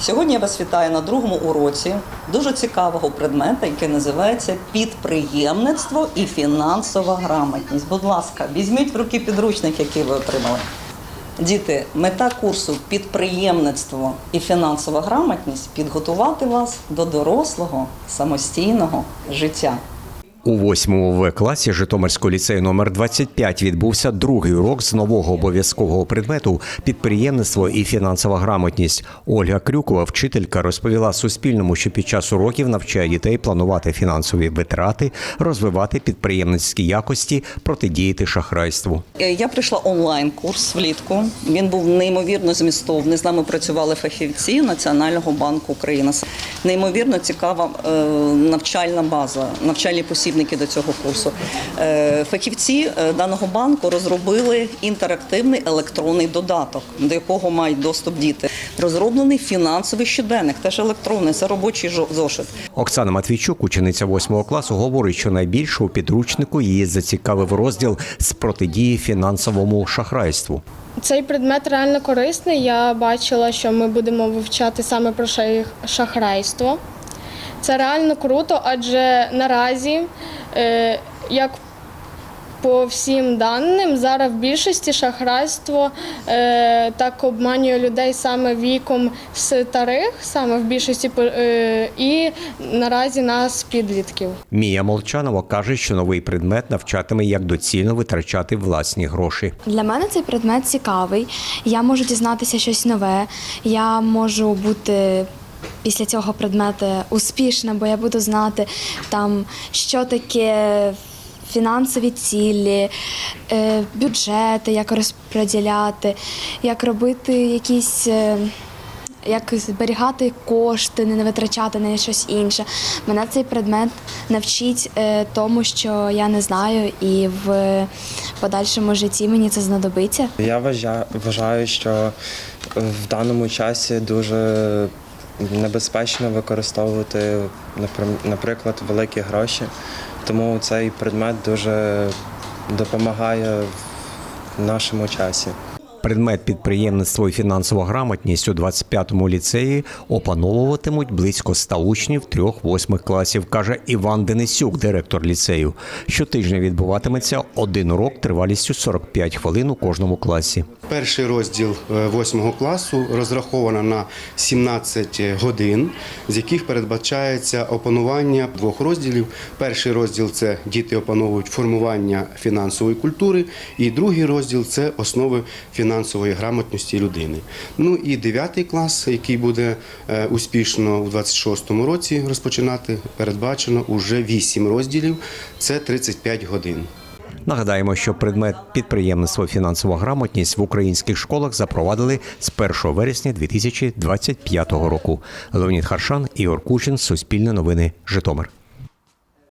Сьогодні я вас вітаю на другому уроці дуже цікавого предмета, який називається підприємництво і фінансова грамотність. Будь ласка, візьміть в руки підручник, який ви отримали. Діти, мета курсу підприємництво і фінансова грамотність підготувати вас до дорослого самостійного життя. У восьмому В класі Житомирського ліцею номер 25 відбувся другий урок з нового обов'язкового предмету підприємництво і фінансова грамотність. Ольга Крюкова, вчителька, розповіла Суспільному, що під час уроків навчає дітей планувати фінансові витрати, розвивати підприємницькі якості, протидіяти шахрайству. Е, Я прийшла онлайн курс влітку. Він був неймовірно змістовний. З нами працювали фахівці Національного банку України. Неймовірно цікава е, навчальна база, навчальні посібники до цього курсу. Е, Фахівці е, даного банку розробили інтерактивний електронний додаток, до якого мають доступ діти. Розроблений фінансовий щоденник, теж електронний, це робочий зошит. Оксана Матвійчук, учениця восьмого класу, говорить, що найбільше у підручнику її зацікавив розділ з протидії фінансовому шахрайству. Цей предмет реально корисний. Я бачила, що ми будемо вивчати саме про шахрайство. Це реально круто, адже наразі, е, як по всім даним, зараз в більшості шахрайство е, так обманює людей саме віком старих, саме в більшості е, і наразі нас підлітків. Мія Молчанова каже, що новий предмет навчатиме, як доцільно витрачати власні гроші. Для мене цей предмет цікавий. Я можу дізнатися щось нове. Я можу бути після цього предмету успішна, бо я буду знати там, що таке фінансові цілі, е, бюджети, як розподіляти, як робити якісь. е, Як зберігати кошти, не витрачати на щось інше. Мене цей предмет навчить е, тому, що я не знаю, і в подальшому житті мені це знадобиться. Я вважа- вважаю, що в даному часі дуже небезпечно використовувати, наприклад, великі гроші. Тому цей предмет дуже допомагає в нашому часі. Предмет підприємництво і фінансова грамотність у 25-му ліцеї опановуватимуть близько 100 учнів трьох восьмих класів, каже Іван Денисюк, директор ліцею. Щотижня відбуватиметься один урок тривалістю 45 хвилин у кожному класі. Перший розділ е, восьмого класу розраховано на 17 годин, з яких передбачається опанування двох розділів. Перший розділ це діти опановують формування фінансової культури, і другий розділ це основи фінансової грамотності людини. Ну і дев'ятий клас, який буде е, успішно у 26-му році розпочинати, передбачено уже 8 розділів, це 35 годин. Нагадаємо, що предмет підприємництво фінансова грамотність в українських школах запровадили з 1 вересня 2025 року. Леонід Харшан, Ігор Кучин, Суспільне новини, Житомир.